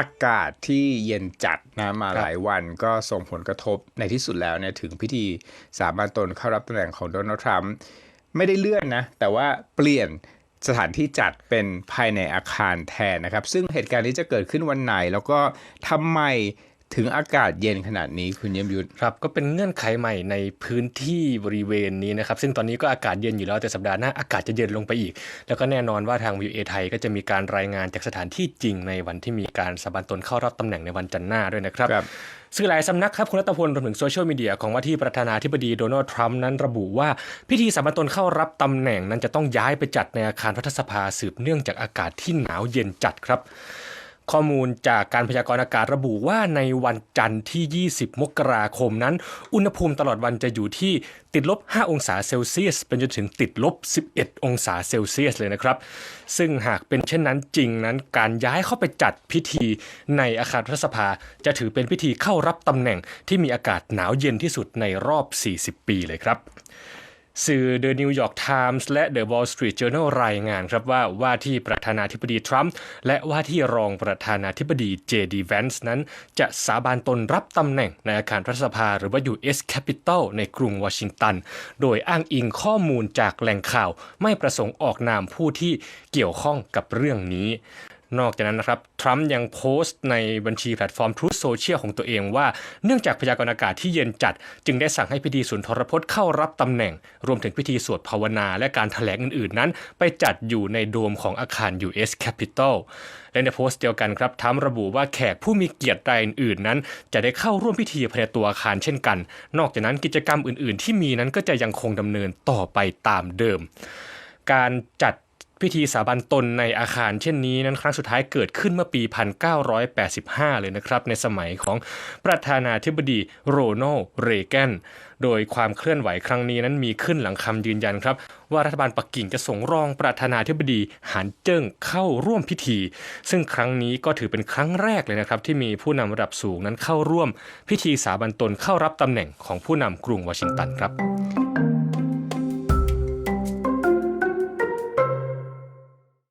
อากาศที่เย็นจัดนะมาครับหลายวันก็ส่งผลกระทบในที่สุดแล้วเนี่ยถึงพิธีสาบานตนเข้ารับตำแหน่งของโดนัลด์ทรัมป์ไม่ได้เลื่อนนะ แต่ว่าเปลี่ยนสถานที่จัดเป็นภายในอาคารแทนนะครับ ซึ่งเหตุการณ์นี้จะเกิดขึ้นวันไหน แล้วก็ทำไม ถึงอากาศเย็นขนาดนี้คุณเยี่ยมยุทธครับก็เป็นเงื่อนไขใหม่ในพื้นที่บริเวณนี้นะครับ ซึ่งตอนนี้ก็อากาศเย็นอยู่แล้วแต่สัปดาห์หน้าอากาศจะเย็นลงไปอีก แล้วก็แน่นอนว่าทางวิวเอไทยก็จะมีการรายงานจากสถานที่จริงในวันที่มีการสาบานตนเข้ารับตำแหน่งในวันจันทร์หน้าด้วยนะครับครับสื่อหลายสำนักครับคุณรัตพลรวมถึงโซเชียลมีเดียของว่าที่ประธานาธิบดีโดนัลด์ทรัมป์นั้นระบุว่าพิธีสาบานตนเข้ารับตำแหน่งนั้นจะต้องย้ายไปจัดในอาคารรัฐสภาสืบเนื่องจากอากาศที่หนาวเย็นจัดครับ ข้อมูลจากการพยากรณ์อากาศระบุว่าในวันจันทร์ที่ 20 มกราคมนั้น อุณหภูมิตลอดวันจะอยู่ที่ติดลบ 5 องศาเซลเซียส เป็นจนถึงติดลบ 11 องศาเซลเซียสเลยนะครับ ซึ่งหากเป็นเช่นนั้นจริงนั้น การย้ายเข้าไปจัดพิธีในอาคารรัฐสภา จะถือเป็นพิธีเข้ารับตำแหน่งที่มีอากาศหนาวเย็นที่สุดในรอบ 40 ปีเลยครับ สื่อ The New York Times และ The Wall Street Journal รายงานครับว่าว่าที่ประธานาธิบดีทรัมป์และว่าที่รองประธานาธิบดี JD Vance นั้น จะสาบานตนรับตำแหน่งในอาคารรัฐสภาหรือว่า US Capitol ในกรุงวอชิงตัน โดยอ้างอิงข้อมูลจากแหล่งข่าว ไม่ประสงค์ออกนามผู้ที่เกี่ยวข้องกับเรื่องนี้ นอกจากนั้นนะครับทรัมป์ยังโพสต์ในบัญชีแพลตฟอร์ม Truth Social ของตัวเองว่าเนื่องจากพยากรณ์อากาศที่เย็นจัด จึงได้สั่งให้พิธีสุนทรพจน์เข้ารับตำแหน่ง รวมถึงพิธีสวดภาวนา และการถแถลงอื่นๆ นั้น ไปจัดอยู่ในโดมของอาคาร US Capitol และในโพสต์เดียวกันครับทรัมป์ระบุว่าแขกผู้มีเกียรติรายอื่นๆนั้น จะได้เข้าร่วมพิธีภายในตัวอาคารเช่นกัน นอกจากนั้นกิจกรรมอื่นๆ ที่มีนั้นก็จะยังคงดำเนินต่อไปตามเดิม การจัด พิธีสาบานตนในอาคารเช่นนี้นั้นครั้งสุดท้ายเกิดขึ้นเมื่อปี 1985 เลยนะครับ ในสมัยของประธานาธิบดีโรนัลเรแกนโดยความเคลื่อนไหวครั้งนี้นั้นมีขึ้นหลังคำยืนยันครับ ว่ารัฐบาลปักกิ่งจะส่งรองประธานาธิบดีหานเจิ้งเข้าร่วมพิธี ซึ่งครั้งนี้ก็ถือเป็นครั้งแรกเลยนะครับที่มีผู้นำระดับสูงนั้นเข้าร่วม พิธีสาบานตนเข้ารับตำแหน่งของผู้นำกรุงวอชิงตันครับ